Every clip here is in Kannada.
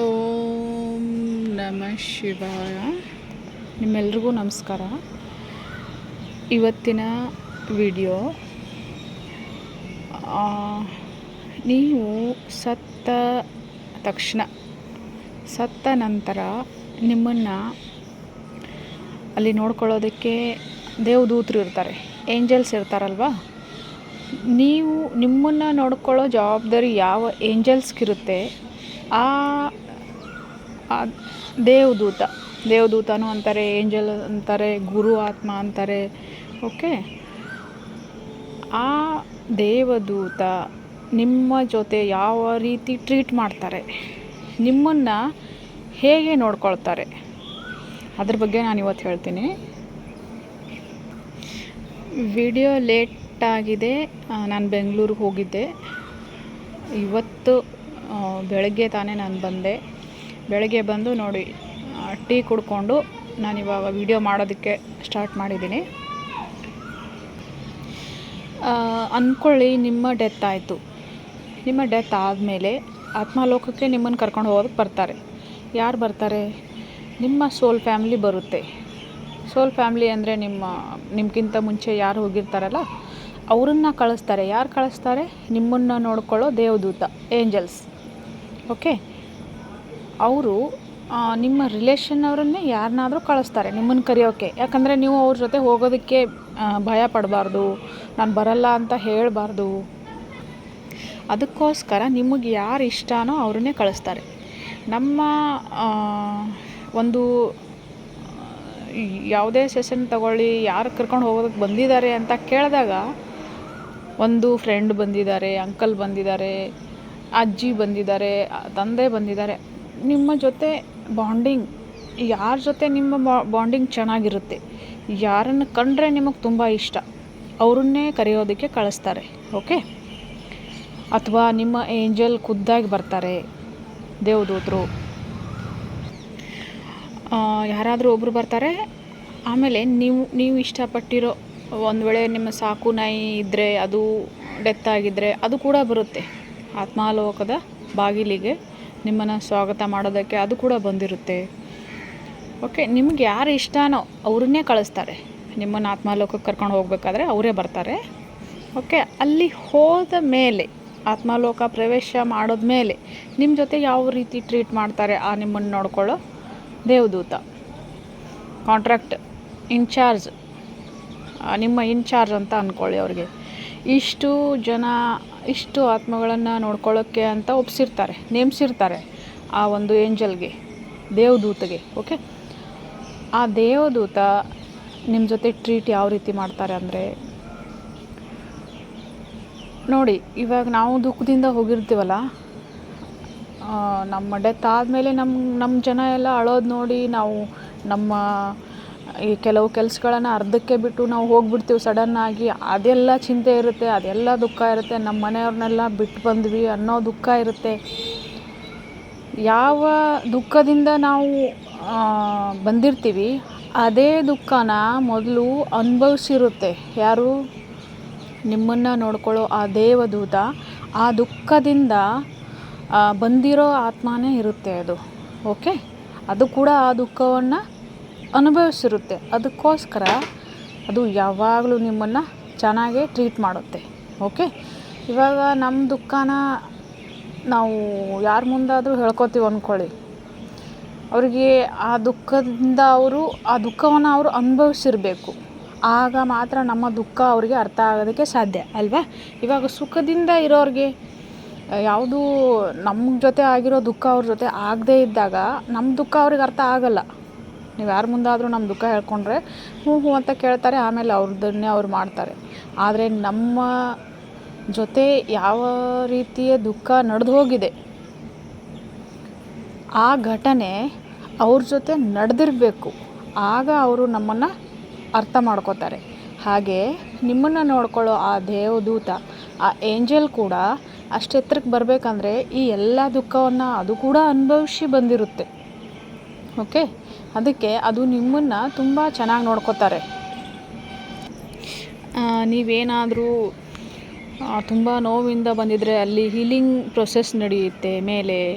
ಓಂ ನಮ ಶಿವಾಯ. ನಿಮ್ಮೆಲ್ರಿಗೂ ನಮಸ್ಕಾರ. ಇವತ್ತಿನ ವಿಡಿಯೋ ನೀವು ಸತ್ತ ತಕ್ಷಣ, ಸತ್ತ ನಂತರ ನಿಮ್ಮನ್ನು ಅಲ್ಲಿ ನೋಡ್ಕೊಳ್ಳೋದಕ್ಕೆ ದೇವದೂತರು ಇರ್ತಾರೆ, ಏಂಜಲ್ಸ್ ಇರ್ತಾರಲ್ವ? ನೀವು ನಿಮ್ಮನ್ನು ನೋಡ್ಕೊಳ್ಳೋ ಜವಾಬ್ದಾರಿ ಯಾವ ಏಂಜಲ್ಸ್ಗಿರುತ್ತೆ, ಆ ದೇವದೂತ, ದೇವದೂತನೂ ಅಂತಾರೆ ಏಂಜಲ್ ಅಂತಾರೆ, ಗುರು ಆತ್ಮ ಅಂತಾರೆ ಓಕೆ ಆ ದೇವದೂತ ನಿಮ್ಮ ಜೊತೆ ಯಾವ ರೀತಿ ಟ್ರೀಟ್ ಮಾಡ್ತಾರೆ? ನಿಮ್ಮನ್ನು ಹೇಗೆ ನೋಡ್ಕೊಳ್ತಾರೆ? ಅದ್ರ ಬಗ್ಗೆ ನಾನು ಇವತ್ತು ಹೇಳ್ತೀನಿ. ವಿಡಿಯೋ ಲೇಟ್ ಆಗಿದೆ. ನಾನು ಬೆಂಗಳೂರಿಗೆ ಹೋಗಿದ್ದೆ. ಇವತ್ತು ಬೆಳಗ್ಗೆ ತಾನೇ ನಾನು ಬಂದೆ. ಬೆಳಗ್ಗೆ ಬಂದು ನೋಡಿ ಟೀ ಕುಡ್ಕೊಂಡು ನಾನಿವಾಗ ವಿಡಿಯೋ ಮಾಡೋದಕ್ಕೆ ಸ್ಟಾರ್ಟ್ ಮಾಡಿದ್ದೀನಿ. ಅಂದ್ಕೊಳ್ಳಿ ನಿಮ್ಮ ಡೆತ್ ಆಯಿತು. ನಿಮ್ಮ ಡೆತ್ ಆದಮೇಲೆ ಆತ್ಮಾಲೋಕಕ್ಕೆ ನಿಮ್ಮನ್ನು ಕರ್ಕೊಂಡು ಹೋಗೋದಕ್ಕೆ ಬರ್ತಾರೆ. ಯಾರು ಬರ್ತಾರೆ? ನಿಮ್ಮ ಸೋಲ್ ಫ್ಯಾಮ್ಲಿ ಬರುತ್ತೆ. ಸೋಲ್ ಫ್ಯಾಮ್ಲಿ ಅಂದರೆ ನಿಮ್ಮ, ನಿಮ್ಗಿಂತ ಮುಂಚೆ ಯಾರು ಹೋಗಿರ್ತಾರಲ್ಲ, ಅವರನ್ನು ಕಳಿಸ್ತಾರೆ. ಯಾರು ಕಳಿಸ್ತಾರೆ? ನಿಮ್ಮನ್ನು ನೋಡ್ಕೊಳ್ಳೋ ದೇವದೂತ ಏಂಜಲ್ಸ್ ಓಕೆ ಅವರು ನಿಮ್ಮ ರಿಲೇಷನ್ ಅವರನ್ನೇ ಯಾರನ್ನಾದರೂ ಕಳಿಸ್ತಾರೆ ನಿಮ್ಮನ್ನು ಕರೆಯೋಕ್ಕೆ ಯಾಕಂದರೆ ನೀವು ಅವ್ರ ಜೊತೆ ಹೋಗೋದಕ್ಕೆ ಭಯ ಪಡಬಾರ್ದು, ನಾನು ಬರಲ್ಲ ಅಂತ ಹೇಳಬಾರ್ದು. ಅದಕ್ಕೋಸ್ಕರ ನಿಮಗೆ ಯಾರು ಇಷ್ಟನೋ ಅವ್ರನ್ನೇ ಕಳಿಸ್ತಾರೆ. ನಮ್ಮ ಒಂದು ಯಾವುದೇ ಸೆಷನ್ ತಗೊಳ್ಳಿ, ಯಾರು ಕರ್ಕೊಂಡು ಹೋಗೋದಕ್ಕೆ ಬಂದಿದ್ದಾರೆ ಅಂತ ಕೇಳಿದಾಗ, ಒಂದು ಫ್ರೆಂಡ್ ಬಂದಿದ್ದಾರೆ ಅಂಕಲ್ ಬಂದಿದ್ದಾರೆ, ಅಜ್ಜಿ ಬಂದಿದ್ದಾರೆ, ತಂದೆ ಬಂದಿದ್ದಾರೆ. ನಿಮ್ಮ ಜೊತೆ ಬಾಂಡಿಂಗ್ ಯಾರ ಜೊತೆ ನಿಮ್ಮ ಬಾಂಡಿಂಗ್ ಚೆನ್ನಾಗಿರುತ್ತೆ, ಯಾರನ್ನು ಕಂಡ್ರೆ ನಿಮಗೆ ತುಂಬ ಇಷ್ಟ, ಅವರನ್ನೇ ಕರೆಯೋದಕ್ಕೆ ಕಳಿಸ್ತಾರೆ ಓಕೆ ಅಥವಾ ನಿಮ್ಮ ಏಂಜಲ್ ಖುದ್ದಾಗಿ ಬರ್ತಾರೆ, ದೇವದೂತರು. ಯಾರಾದರೂ ಒಬ್ಬರು ಬರ್ತಾರೆ, ಆಮೇಲೆ ನೀವು ನೀವು ಇಷ್ಟಪಟ್ಟಿರೋ ಒಂದು ವೇಳೆ ನಿಮ್ಮ ಸಾಕು ನಾಯಿ ಇದ್ದರೆ ಅದು ಡೆತ್ ಆಗಿದ್ದರೆ ಅದು ಕೂಡ ಬರುತ್ತೆ, ಆತ್ಮಾಲೋಕದ ಬಾಗಿಲಿಗೆ. ನಿಮ್ಮನ್ನು ಸ್ವಾಗತ ಮಾಡೋದಕ್ಕೆ ಅದು ಕೂಡ ಬಂದಿರುತ್ತೆ. ಓಕೆ ನಿಮ್ಗೆ ಯಾರು ಇಷ್ಟನೋ ಅವ್ರನ್ನೇ ಕಳಿಸ್ತಾರೆ. ನಿಮ್ಮನ್ನು ಆತ್ಮಾಲೋಕಕ್ಕೆ ಕರ್ಕೊಂಡು ಹೋಗ್ಬೇಕಾದ್ರೆ ಅವರೇ ಬರ್ತಾರೆ. ಓಕೆ ಅಲ್ಲಿ ಹೋದ ಮೇಲೆ, ಆತ್ಮಾಲೋಕ ಪ್ರವೇಶ ಮಾಡಿದ್ಮೇಲೆ ನಿಮ್ಮ ಜೊತೆ ಯಾವ ರೀತಿ ಟ್ರೀಟ್ ಮಾಡ್ತಾರೆ ಆ ನಿಮ್ಮನ್ನು ನೋಡ್ಕೊಳ್ಳೋ ದೇವದೂತ. ಕಾಂಟ್ರಾಕ್ಟ್ ಇನ್ಚಾರ್ಜ್ ನಿಮ್ಮ ಇನ್ಚಾರ್ಜ್ ಅಂತ ಅಂದ್ಕೊಳ್ಳಿ ಅವ್ರಿಗೆ. ಇಷ್ಟು ಜನ, ಇಷ್ಟು ಆತ್ಮಗಳನ್ನು ನೋಡ್ಕೊಳ್ಳೋಕ್ಕೆ ಅಂತ ಒಪ್ಸಿರ್ತಾರೆ, ನೇಮಿಸಿರ್ತಾರೆ ಆ ಒಂದು ಏಂಜಲ್ಗೆ, ದೇವದೂತಗೆ ಓಕೆ ಆ ದೇವದೂತ ನಿಮ್ಮ ಜೊತೆ ಟ್ರೀಟ್ ಯಾವ ರೀತಿ ಮಾಡ್ತಾರೆ ಅಂದರೆ, ನೋಡಿ, ಇವಾಗ ನಾವು ದುಃಖದಿಂದ ಹೋಗಿರ್ತೀವಲ್ಲ ನಮ್ಮ ಡೆತ್ ಆದಮೇಲೆ ನಮ್ಮ ನಮ್ಮ ಜನ ಎಲ್ಲ ಅಳೋದು ನೋಡಿ ನಾವು ನಮ್ಮ ಈ ಕೆಲವು ಕೆಲಸಗಳನ್ನು ಅರ್ಧಕ್ಕೆ ಬಿಟ್ಟು ನಾವು ಹೋಗ್ಬಿಡ್ತೀವಿ ಸಡನ್ನಾಗಿ ಅದೆಲ್ಲ ಚಿಂತೆ ಇರುತ್ತೆ, ಅದೆಲ್ಲ ದುಃಖ ಇರುತ್ತೆ. ನಮ್ಮ ಮನೆಯವ್ರನ್ನೆಲ್ಲ ಬಿಟ್ಟು ಬಂದ್ವಿ ಅನ್ನೋ ದುಃಖ ಇರುತ್ತೆ. ಯಾವ ದುಃಖದಿಂದ ನಾವು ಬಂದಿರ್ತೀವಿ, ಅದೇ ದುಃಖನ ಮೊದಲು ಅನುಭವಿಸಿರುತ್ತೆ. ಯಾರು? ನಿಮ್ಮನ್ನು ನೋಡ್ಕೊಳ್ಳೋ ಆ ದೇವದೂತ ಆ ದುಃಖದಿಂದ ಬಂದಿರೋ ಆತ್ಮನೇ ಇರುತ್ತೆ ಅದು. ಓಕೆ ಅದು ಕೂಡ ಆ ದುಃಖವನ್ನು ಅನುಭವಿಸಿರುತ್ತೆ. ಅದಕ್ಕೋಸ್ಕರ ಅದು ಯಾವಾಗಲೂ ನಿಮ್ಮನ್ನು ಚೆನ್ನಾಗೇ ಟ್ರೀಟ್ ಮಾಡುತ್ತೆ. ಓಕೆ ಇವಾಗ ನಮ್ಮ ದುಃಖನ ನಾವು ಯಾರ ಮುಂದಾದರೂ ಹೇಳ್ಕೊತೀವಿ ಅಂದ್ಕೊಳ್ಳಿ ಅವರಿಗೆ ಆ ದುಃಖದಿಂದ ಅವರು, ಆ ದುಃಖವನ್ನು ಅವರು ಅನುಭವಿಸಿರಬೇಕು. ಆಗ ಮಾತ್ರ ನಮ್ಮ ದುಃಖ ಅವರಿಗೆ ಅರ್ಥ ಆಗೋದಕ್ಕೆ ಸಾಧ್ಯ, ಅಲ್ವಾ? ಇವಾಗ ಸುಖದಿಂದ ಇರೋರಿಗೆ, ಯಾವುದು ನಮ್ಮ ಜೊತೆ ಆಗಿರೋ ದುಃಖ ಅವ್ರ ಜೊತೆ ಆಗದೇ ಇದ್ದಾಗ ನಮ್ಮ ದುಃಖ ಅವ್ರಿಗೆ ಅರ್ಥ ಆಗಲ್ಲ. ನೀವು ಯಾರ ಮುಂದಾದರೂ ನಮ್ಮ ದುಃಖ ಹೇಳ್ಕೊಂಡ್ರೆ ಹ್ಞೂ ಹ್ಞೂ ಅಂತ ಕೇಳ್ತಾರೆ, ಆಮೇಲೆ ಅವ್ರದನ್ನೇ ಅವ್ರು ಮಾಡ್ತಾರೆ. ಆದರೆ ನಮ್ಮ ಜೊತೆ ಯಾವ ರೀತಿಯ ದುಃಖ ನಡೆದು ಹೋಗಿದೆ, ಆ ಘಟನೆ ಅವ್ರ ಜೊತೆ ನಡೆದಿರಬೇಕು. ಆಗ ಅವರು ನಮ್ಮನ್ನು ಅರ್ಥ ಮಾಡ್ಕೋತಾರೆ. ಹಾಗೆ ನಿಮ್ಮನ್ನು ನೋಡ್ಕೊಳ್ಳೋ ಆ ದೇವದೂತ, ಆ ಏಂಜಲ್ ಕೂಡ ಅಷ್ಟೆತ್ತರಕ್ಕೆ ಬರಬೇಕಂದ್ರೆ ಈ ಎಲ್ಲ ದುಃಖವನ್ನು ಅದು ಕೂಡ ಅನುಭವಿಸಿ ಬಂದಿರುತ್ತೆ. ಓಕೆ? ಅದಕ್ಕೆ ಅದು ನಿಮ್ಮನ್ನು ತುಂಬ ಚೆನ್ನಾಗಿ ನೋಡ್ಕೋತಾರೆ. ನೀವೇನಾದರೂ ತುಂಬ ನೋವಿಂದ ಬಂದಿದ್ದರೆ ಅಲ್ಲಿ ಹೀಲಿಂಗ್ ಪ್ರೊಸೆಸ್ ನಡೆಯುತ್ತೆ ಮೇಲೆ,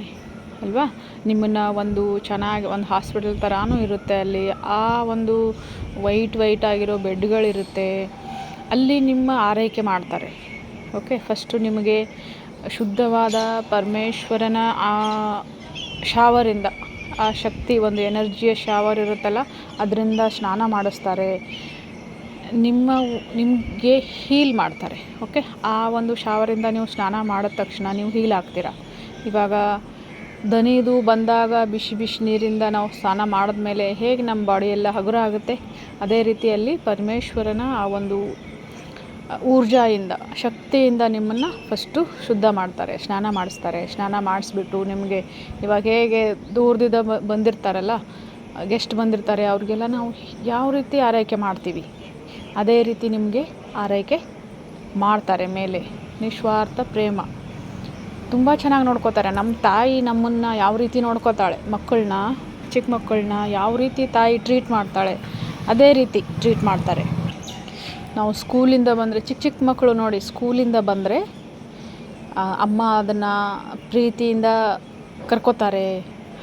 ಅಲ್ವಾ? ನಿಮ್ಮನ್ನು ಒಂದು ಚೆನ್ನಾಗಿ ಒಂದು ಹಾಸ್ಪಿಟಲ್ ಥರನೂ ಇರುತ್ತೆ ಅಲ್ಲಿ. ಆ ಒಂದು ವೈಟ್ ವೈಟ್ ಆಗಿರೋ ಬೆಡ್ಗಳಿರುತ್ತೆ. ಅಲ್ಲಿ ನಿಮ್ಮ ಆರೈಕೆ ಮಾಡ್ತಾರೆ. ಓಕೆ? ಫಸ್ಟು ನಿಮಗೆ ಶುದ್ಧವಾದ ಪರಮೇಶ್ವರನ ಆ ಶಾವರಿಂದ ಆ ಶಕ್ತಿ, ಒಂದು ಎನರ್ಜಿಯ ಶಾವರ್ ಇರುತ್ತಲ್ಲ, ಅದರಿಂದ ಸ್ನಾನ ಮಾಡಿಸ್ತಾರೆ. ನಿಮ್ಮ ನಿಮಗೆ ಹೀಲ್ ಮಾಡ್ತಾರೆ ಓಕೆ ಆ ಒಂದು ಶಾವರಿಂದ ನೀವು ಸ್ನಾನ ಮಾಡಿದ ತಕ್ಷಣ ನೀವು ಹೀಲ್ ಆಗ್ತೀರ? ಇವಾಗ ದನಿದು ಬಂದಾಗ ಬಿಸಿ ಬಿಸಿ ನೀರಿಂದ ನಾವು ಸ್ನಾನ ಮಾಡಿದ್ಮೇಲೆ ಹೇಗೆ ನಮ್ಮ ಬಾಡಿ ಎಲ್ಲ ಹಗುರ ಆಗುತ್ತೆ? ಅದೇ ರೀತಿಯಲ್ಲಿ ಪರಮೇಶ್ವರನ ಆ ಒಂದು ಊರ್ಜಾಯಿಂದ, ಶಕ್ತಿಯಿಂದ ನಿಮ್ಮನ್ನು ಫಸ್ಟು ಶುದ್ಧ ಮಾಡ್ತಾರೆ, ಸ್ನಾನ ಮಾಡಿಸ್ತಾರೆ. ಸ್ನಾನ ಮಾಡಿಸ್ಬಿಟ್ಟು ನಿಮಗೆ ಇವಾಗ ಹೇಗೆ ದೂರದಿಂದ ಬಂದಿರ್ತಾರಲ್ಲ ಗೆಸ್ಟ್ ಬಂದಿರ್ತಾರೆ, ಅವ್ರಿಗೆಲ್ಲ ನಾವು ಯಾವ ರೀತಿ ಆರೈಕೆ ಮಾಡ್ತೀವಿ, ಅದೇ ರೀತಿ ನಿಮಗೆ ಆರೈಕೆ ಮಾಡ್ತಾರೆ ಮೇಲೆ. ನಿಸ್ವಾರ್ಥ ಪ್ರೇಮ. ತುಂಬ ಚೆನ್ನಾಗಿ ನೋಡ್ಕೋತಾರೆ. ನಮ್ಮ ತಾಯಿ ನಮ್ಮನ್ನು ಯಾವ ರೀತಿ ನೋಡ್ಕೋತಾಳೆ, ಮಕ್ಕಳನ್ನ ಚಿಕ್ಕ ಮಕ್ಕಳನ್ನ ಯಾವ ರೀತಿ ತಾಯಿ ಟ್ರೀಟ್ ಮಾಡ್ತಾಳೆ, ಅದೇ ರೀತಿ ಟ್ರೀಟ್ ಮಾಡ್ತಾರೆ. ನಾವು ಸ್ಕೂಲಿಂದ ಬಂದರೆ, ಚಿಕ್ಕ ಚಿಕ್ಕ ಮಕ್ಕಳು ನೋಡಿ ಸ್ಕೂಲಿಂದ ಬಂದರೆ ಅಮ್ಮ ಅದನ್ನು ಪ್ರೀತಿಯಿಂದ ಕರ್ಕೋತಾರೆ.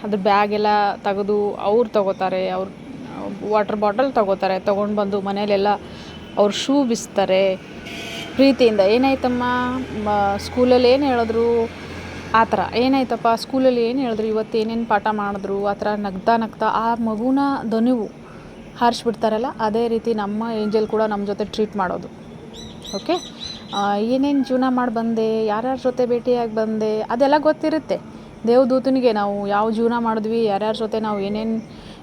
ಅದ್ರ ಬ್ಯಾಗೆಲ್ಲ ತೆಗೆದು ಅವ್ರು ತಗೋತಾರೆ, ಅವ್ರು, ವಾಟರ್ ಬಾಟಲ್ ತಗೋತಾರೆ, ತೊಗೊಂಡು ಬಂದು ಮನೆಯಲ್ಲೆಲ್ಲ ಅವ್ರು ಶೂ ಬಿಸ್ತಾರೆ. ಪ್ರೀತಿಯಿಂದ, ಏನಾಯ್ತಮ್ಮ? ಸ್ಕೂಲಲ್ಲಿ ಏನು ಹೇಳಿದ್ರು? ಆ ಥರ, ಏನಾಯ್ತಪ್ಪ? ಸ್ಕೂಲಲ್ಲಿ ಏನು ಹೇಳಿದ್ರು? ಇವತ್ತು ಏನೇನು ಪಾಠ ಮಾಡಿದ್ರು? ಆ ಥರ ನಗ್ತಾ ನಗ್ತಾ ಆ ಮಗುನ ದನಿವು ಹಾರಿಸ್ಬಿಡ್ತಾರಲ್ಲ, ಅದೇ ರೀತಿ ನಮ್ಮ ಏಂಜಲ್ ಕೂಡ ನಮ್ಮ ಜೊತೆ ಟ್ರೀಟ್ ಮಾಡೋದು. ಓಕೆ? ಏನೇನು ಜೀವನ ಮಾಡಿ ಬಂದೆ, ಯಾರ್ಯಾರ ಜೊತೆ ಭೇಟಿಯಾಗಿ ಬಂದೆ, ಅದೆಲ್ಲ ಗೊತ್ತಿರುತ್ತೆ. ದೇವದೂತನಿಗೆ ನಾವು ಯಾವ ಜೀವನ ಮಾಡಿದ್ವಿ, ಯಾರ್ಯಾರ ಜೊತೆ ನಾವು ಏನೇನು,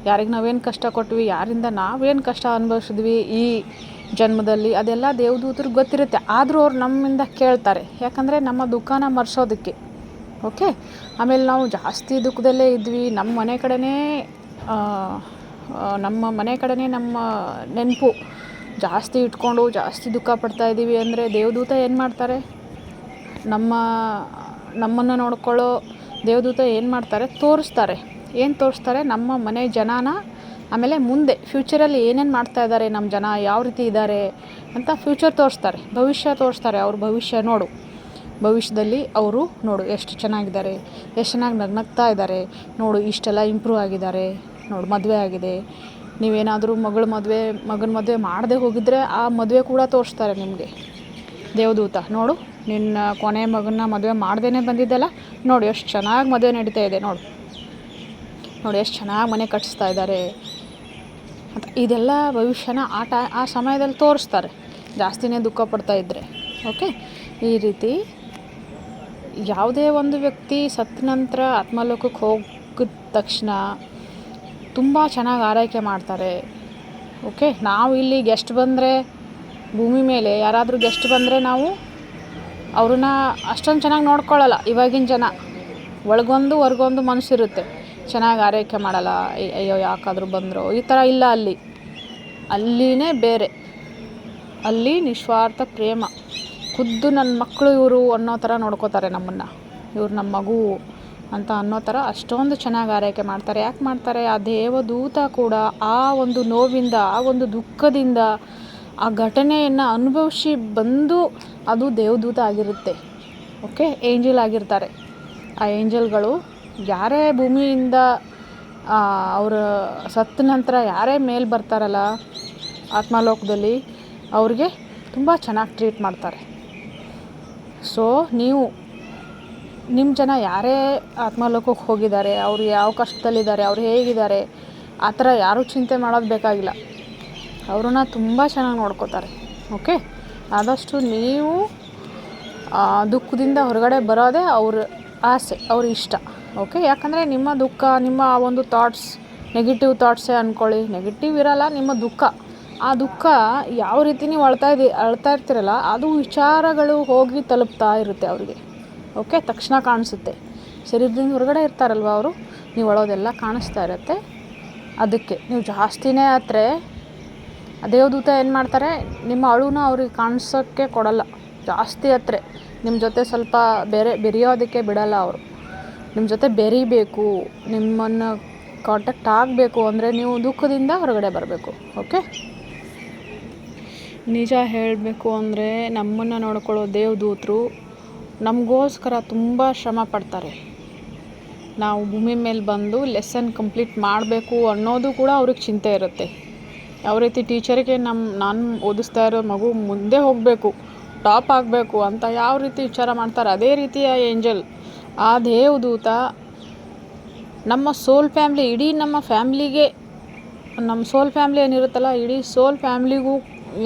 ಯಾರಿಗೆ ನಾವೇನು ಕಷ್ಟ ಕೊಟ್ವಿ, ಯಾರಿಂದ ನಾವೇನು ಕಷ್ಟ ಅನುಭವಿಸಿದ್ವಿ ಈ ಜನ್ಮದಲ್ಲಿ, ಅದೆಲ್ಲ ದೇವದೂತರಿಗೆ ಗೊತ್ತಿರುತ್ತೆ. ಆದರೂ ಅವ್ರು ನಮ್ಮಿಂದ ಕೇಳ್ತಾರೆ. ಯಾಕಂದರೆ ನಮ್ಮ ದುಃಖನ ಮರೆಸೋದಕ್ಕೆ. ಓಕೆ? ಆಮೇಲೆ ನಾವು ಜಾಸ್ತಿ ದುಃಖದಲ್ಲೇ ಇದ್ವಿ ನಮ್ಮ ಮನೆ ಕಡೆನೇ ನಮ್ಮ ಮನೆ ಕಡೆಯೇ ನಮ್ಮ ನೆನಪು. ಜಾಸ್ತಿ ಇಟ್ಕೊಂಡು ಜಾಸ್ತಿ ದುಃಖ ಪಡ್ತಾ ಇದ್ದೀವಿ ಅಂದರೆ ದೇವದೂತ ಏನು ಮಾಡ್ತಾರೆ? ನಮ್ಮ, ನಮ್ಮನ್ನು ನೋಡ್ಕೊಳ್ಳೋ ದೇವದೂತ ಏನು ಮಾಡ್ತಾರೆ? ತೋರಿಸ್ತಾರೆ. ಏನು ತೋರಿಸ್ತಾರೆ? ನಮ್ಮ ಮನೆ ಜನನ, ಆಮೇಲೆ ಮುಂದೆ ಫ್ಯೂಚರಲ್ಲಿ ಏನೇನು ಮಾಡ್ತಾ ಇದ್ದಾರೆ ನಮ್ಮ ಜನ ಯಾವ ರೀತಿ ಇದ್ದಾರೆ ಅಂತ ಫ್ಯೂಚರ್ ತೋರಿಸ್ತಾರೆ. ಭವಿಷ್ಯ ತೋರಿಸ್ತಾರೆ. ಅವ್ರ ಭವಿಷ್ಯ ನೋಡು. ಭವಿಷ್ಯದಲ್ಲಿ ಅವರು ನೋಡು ಎಷ್ಟು ಚೆನ್ನಾಗಿದ್ದಾರೆ, ಎಷ್ಟು ಚೆನ್ನಾಗಿ ನಗ್ನಗ್ತಾ ಇದ್ದಾರೆ. ನೋಡು, ಇಷ್ಟೆಲ್ಲ ಇಂಪ್ರೂವ್ ಆಗಿದ್ದಾರೆ. ನೋಡು, ಮದುವೆ ಆಗಿದೆ. ನೀವೇನಾದರೂ ಮಗಳ ಮದುವೆ, ಮಗನ ಮದುವೆ ಮಾಡದೆ ಹೋಗಿದ್ರೆ ಆ ಮದುವೆ ಕೂಡ ತೋರಿಸ್ತಾರೆ ನಿಮಗೆ. ದೇವದೂತ, ನೋಡು, ನಿನ್ನ ಕೊನೆ ಮಗನ ಮದುವೆ ಮಾಡ್ದೇ ಬಂದಿದ್ದಲ್ಲ. ನೋಡಿ, ಎಷ್ಟು ಚೆನ್ನಾಗಿ ಮದುವೆ ನಡೀತಾ ಇದೆ, ನೋಡು. ನೋಡಿ, ಎಷ್ಟು ಚೆನ್ನಾಗಿ ಮನೆ ಕಟ್ಟಿಸ್ತಾ ಇದ್ದಾರೆ ಇದೆಲ್ಲ ಭವಿಷ್ಯನ ಆ ಆ ಸಮಯದಲ್ಲಿ ತೋರಿಸ್ತಾರೆ. ಜಾಸ್ತಿನೇ ದುಃಖ ಪಡ್ತಾ ಇದ್ದರೆ ಓಕೆ? ಈ ರೀತಿ ಯಾವುದೇ ಒಂದು ವ್ಯಕ್ತಿ ಸತ್ತ ನಂತರ ಆತ್ಮಲೋಕಕ್ಕೆ ಹೋಗಿದ ತಕ್ಷಣ ತುಂಬ ಚೆನ್ನಾಗಿ ಆರೈಕೆ ಮಾಡ್ತಾರೆ. ಓಕೆ, ನಾವು ಇಲ್ಲಿ ಗೆಸ್ಟ್ ಬಂದರೆ, ಭೂಮಿ ಮೇಲೆ ಯಾರಾದರೂ ಗೆಸ್ಟ್ ಬಂದರೆ ನಾವು ಅವ್ರನ್ನ ಅಷ್ಟೊಂದು ಚೆನ್ನಾಗಿ ನೋಡ್ಕೊಳ್ಳಲ್ಲ ಇವಾಗಿನ ಜನ. ಒಳಗೊಂದು, ಹೊರ್ಗೊಂದು ಮನಸ್ಸಿರುತ್ತೆ. ಚೆನ್ನಾಗಿ ಆರೈಕೆ ಮಾಡಲ್ಲ ಅಯ್ಯೋ, ಯಾಕಾದರೂ ಬಂದರು. ಈ ಥರ ಇಲ್ಲ ಅಲ್ಲಿ. ಅಲ್ಲಿನೇ ಬೇರೆ. ಅಲ್ಲಿ ನಿಸ್ವಾರ್ಥ ಪ್ರೇಮ. ಖುದ್ದು ನನ್ನ ಮಕ್ಕಳು ಇವರು ಅನ್ನೋ ಥರ ನೋಡ್ಕೋತಾರೆ ನಮ್ಮನ್ನು. ಇವ್ರು ನಮ್ಮ ಮಗು ಅಂತ ಅನ್ನೋ ಥರ ಅಷ್ಟೊಂದು ಚೆನ್ನಾಗಿ ಆರೈಕೆ ಮಾಡ್ತಾರೆ. ಯಾಕೆ ಮಾಡ್ತಾರೆ? ಆ ದೇವದೂತ ಕೂಡ ಆ ಒಂದು ನೋವಿಂದ, ಆ ಒಂದು ದುಃಖದಿಂದ ಆ ಘಟನೆಯನ್ನು ಅನುಭವಿಸಿ ಬಂದು ಅದು ದೇವದೂತ ಆಗಿರುತ್ತೆ. ಓಕೆ? ಏಂಜಲ್ ಆಗಿರ್ತಾರೆ. ಆ ಏಂಜಲ್ಗಳು ಯಾರೇ ಭೂಮಿಯಿಂದ ಅವರ ಸತ್ತ ನಂತರ ಯಾರೇ ಮೇಲೆ ಬರ್ತಾರಲ್ಲ ಆತ್ಮಲೋಕದಲ್ಲಿ, ಅವ್ರಿಗೆ ತುಂಬ ಚೆನ್ನಾಗಿ ಟ್ರೀಟ್ ಮಾಡ್ತಾರೆ. ಸೊ ನೀವು ನಿಮ್ಮ ಜನ ಯಾರೇ ಆತ್ಮಲೋಕಕ್ಕೆ ಹೋಗಿದ್ದಾರೆ, ಅವ್ರು ಯಾವ ಕಷ್ಟದಲ್ಲಿದ್ದಾರೆ, ಅವ್ರು ಹೇಗಿದ್ದಾರೆ, ಆ ಥರ ಯಾರೂ ಚಿಂತೆ ಮಾಡೋದು ಬೇಕಾಗಿಲ್ಲ. ಅವ್ರನ್ನ ತುಂಬ ಚೆನ್ನಾಗಿ ನೋಡ್ಕೋತಾರೆ, ಓಕೆ? ಆದಷ್ಟು ನೀವು ದುಃಖದಿಂದ ಹೊರಗಡೆ ಬರೋದೇ ಅವ್ರ ಆಸೆ, ಅವ್ರ ಇಷ್ಟ, ಓಕೆ? ಯಾಕಂದರೆ ನಿಮ್ಮ ದುಃಖ, ನಿಮ್ಮ ಆ ಒಂದು ಥಾಟ್ಸ್ ನೆಗೆಟಿವ್ ಥಾಟ್ಸೇ ಅಂದ್ಕೊಳ್ಳಿ ನೆಗೆಟಿವ್ ಇರೋಲ್ಲ, ನಿಮ್ಮ ದುಃಖ. ಆ ದುಃಖ ಯಾವ ರೀತಿ ನೀವು ಅಳ್ತಾ ಇದ್ದೀ, ಅಳ್ತಾ ಇರ್ತಿರಲ್ಲ, ಅದು ವಿಚಾರಗಳು ಹೋಗಿ ತಲುಪ್ತಾ ಇರುತ್ತೆ ಅವರಿಗೆ. ಓಕೆ? ತಕ್ಷಣ ಕಾಣಿಸುತ್ತೆ. ಶರೀರದಿಂದ ಹೊರಗಡೆ ಇರ್ತಾರಲ್ವ ಅವರು? ನೀವು ಅಳೋದೆಲ್ಲ ಕಾಣಿಸ್ತಾ ಇರುತ್ತೆ. ಅದಕ್ಕೆ ನೀವು ಜಾಸ್ತಿನೇ ಆದರೆ ದೇವದೂತ ಏನು ಮಾಡ್ತಾರೆ? ನಿಮ್ಮ ಅಳುನ ಅವ್ರಿಗೆ ಕಾಣಿಸೋಕ್ಕೆ ಕೊಡಲ್ಲ. ಜಾಸ್ತಿ ಹತ್ರ ನಿಮ್ಮ ಜೊತೆ ಸ್ವಲ್ಪ ಬೇರೆ, ಬೆರೆಯೋದಕ್ಕೆ ಬಿಡಲ್ಲ ಅವರು. ನಿಮ್ಮ ಜೊತೆ ಬೆರಿಬೇಕು, ನಿಮ್ಮನ್ನು ಕಾಂಟ್ಯಾಕ್ಟ್ ಆಗಬೇಕು ಅಂದರೆ ನೀವು ದುಃಖದಿಂದ ಹೊರಗಡೆ ಬರಬೇಕು, ಓಕೆ? ನಿಜ ಹೇಳಬೇಕು ಅಂದರೆ ನಮ್ಮನ್ನು ನೋಡ್ಕೊಳ್ಳೋ ದೇವದೂತರು ನಮಗೋಸ್ಕರ ತುಂಬ ಶ್ರಮ ಪಡ್ತಾರೆ. ನಾವು ಭೂಮಿ ಮೇಲೆ ಬಂದು ಲೆಸನ್ ಕಂಪ್ಲೀಟ್ ಮಾಡಬೇಕು ಅನ್ನೋದು ಕೂಡ ಅವ್ರಿಗೆ ಚಿಂತೆ ಇರುತ್ತೆ. ಯಾವ ರೀತಿ ಟೀಚರಿಗೆ ನಮ್ಮ ನಾನು ಓದಿಸ್ತಾ ಇರೋ ಮಗು ಮುಂದೆ ಹೋಗಬೇಕು ಟಾಪ್ ಆಗಬೇಕು ಅಂತ ಯಾವ ರೀತಿ ವಿಚಾರ ಮಾಡ್ತಾರೆ, ಅದೇ ರೀತಿಯ ಏಂಜಲ್ ಆ ದೇವದೂತ ನಮ್ಮ ಸೋಲ್ ಫ್ಯಾಮ್ಲಿ ಇಡೀ ನಮ್ಮ ಫ್ಯಾಮ್ಲಿಗೆ ನಮ್ಮ ಸೋಲ್ ಫ್ಯಾಮ್ಲಿ ಏನಿರುತ್ತಲ್ಲ, ಇಡೀ ಸೋಲ್ ಫ್ಯಾಮ್ಲಿಗೂ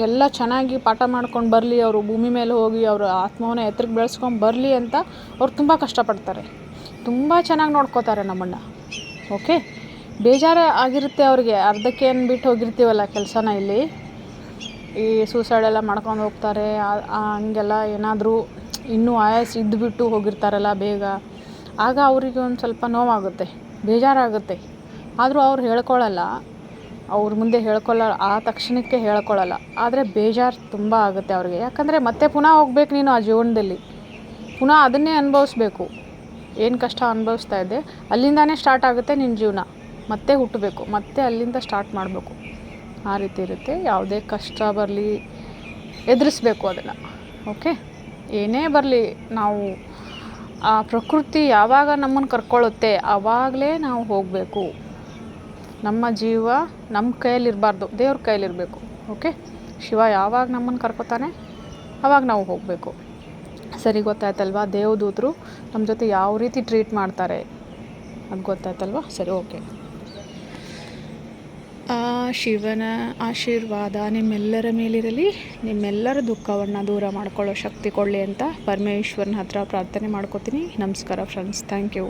ಎಲ್ಲ ಚೆನ್ನಾಗಿ ಪಾಠ ಮಾಡ್ಕೊಂಡು ಬರಲಿ, ಅವರು ಭೂಮಿ ಮೇಲೆ ಹೋಗಿ ಅವರ ಆತ್ಮವನ್ನು ಎತ್ತರಿಗೆ ಬೆಳೆಸ್ಕೊಂಡು ಬರಲಿ ಅಂತ ಅವ್ರು ತುಂಬ ಕಷ್ಟಪಡ್ತಾರೆ. ತುಂಬ ಚೆನ್ನಾಗಿ ನೋಡ್ಕೋತಾರೆ ನಮ್ಮನ್ನು ಓಕೆ? ಬೇಜಾರು ಆಗಿರುತ್ತೆ ಅವ್ರಿಗೆ. ಅರ್ಧಕ್ಕೆ ಏನು ಬಿಟ್ಟು ಹೋಗಿರ್ತೀವಲ್ಲ ಕೆಲಸನ ಇಲ್ಲಿ. ಈ ಸೂಸೈಡ್ ಎಲ್ಲ ಮಾಡ್ಕೊಂಡು ಹೋಗ್ತಾರೆ. ಹಂಗೆಲ್ಲ ಏನಾದರೂ ಇನ್ನೂ ಆಯಾಸ ಇದ್ದುಬಿಟ್ಟು ಹೋಗಿರ್ತಾರಲ್ಲ ಬೇಗ. ಆಗ ಅವರಿಗೆ ಒಂದು ಸ್ವಲ್ಪ ನೋವಾಗುತ್ತೆ. ಬೇಜಾರಾಗುತ್ತೆ. ಆದರೂ ಅವ್ರು ಹೇಳ್ಕೊಳ್ಳಲ್ಲ ಅವ್ರ ಮುಂದೆ ಹೇಳ್ಕೊಳ್ಳ, ಆ ತಕ್ಷಣಕ್ಕೆ ಹೇಳ್ಕೊಳ್ಳಲ್ಲ. ಆದರೆ ಬೇಜಾರು ತುಂಬ ಆಗುತ್ತೆ ಅವ್ರಿಗೆ. ಯಾಕಂದರೆ ಮತ್ತೆ ಪುನಃ ಹೋಗ್ಬೇಕು ನೀನು ಆ ಜೀವನದಲ್ಲಿ. ಪುನಃ ಅದನ್ನೇ ಅನುಭವಿಸ್ಬೇಕು. ಏನು ಕಷ್ಟ ಅನುಭವಿಸ್ತಾ ಇದ್ದೆ? ಅಲ್ಲಿಂದಾನೇ ಸ್ಟಾರ್ಟ್ ಆಗುತ್ತೆ ನಿನ್ನ ಜೀವನ. ಮತ್ತೆ ಹುಟ್ಟಬೇಕು. ಮತ್ತೆ ಅಲ್ಲಿಂದ ಸ್ಟಾರ್ಟ್ ಮಾಡಬೇಕು. ಆ ರೀತಿ ಇರುತ್ತೆ. ಯಾವುದೇ ಕಷ್ಟ ಬರಲಿ, ಎದುರಿಸ್ಬೇಕು ಅದನ್ನು. ಓಕೆ? ಏನೇ ಬರಲಿ, ನಾವು ಆ ಪ್ರಕೃತಿ ಯಾವಾಗ ನಮ್ಮನ್ನು ಕರ್ಕೊಳ್ಳುತ್ತೆ ಆವಾಗಲೇ ನಾವು ಹೋಗಬೇಕು. ನಮ್ಮ ಜೀವ ನಮ್ಮ ಕೈಯಲ್ಲಿರಬಾರ್ದು, ದೇವ್ರ ಕೈಯಲ್ಲಿರಬೇಕು ಓಕೆ ಶಿವ ಯಾವಾಗ ನಮ್ಮನ್ನು ಕರ್ಕೋತಾನೆ ಆವಾಗ ನಾವು ಹೋಗಬೇಕು. ಸರಿ, ಗೊತ್ತಾಯ್ತಲ್ವಾ? ದೇವದೂತರು ನಮ್ಮ ಜೊತೆ ಯಾವ ರೀತಿ ಟ್ರೀಟ್ ಮಾಡ್ತಾರೆ? ಅದು ಗೊತ್ತಾಯ್ತಲ್ವಾ? ಸರಿ ಓಕೆ ಆ, ಶಿವನ ಆಶೀರ್ವಾದ ನಿಮ್ಮೆಲ್ಲರ ಮೇಲಿರಲಿ, ನಿಮ್ಮೆಲ್ಲರ ದುಃಖವನ್ನು ದೂರ ಮಾಡ್ಕೊಳ್ಳೋ ಶಕ್ತಿ ಕೊಡಲಿ ಅಂತ ಪರಮೇಶ್ವರನ ಹತ್ರ ಪ್ರಾರ್ಥನೆ ಮಾಡ್ಕೋತೀನಿ. ನಮಸ್ಕಾರ ಫ್ರೆಂಡ್ಸ್ ಥ್ಯಾಂಕ್ ಯು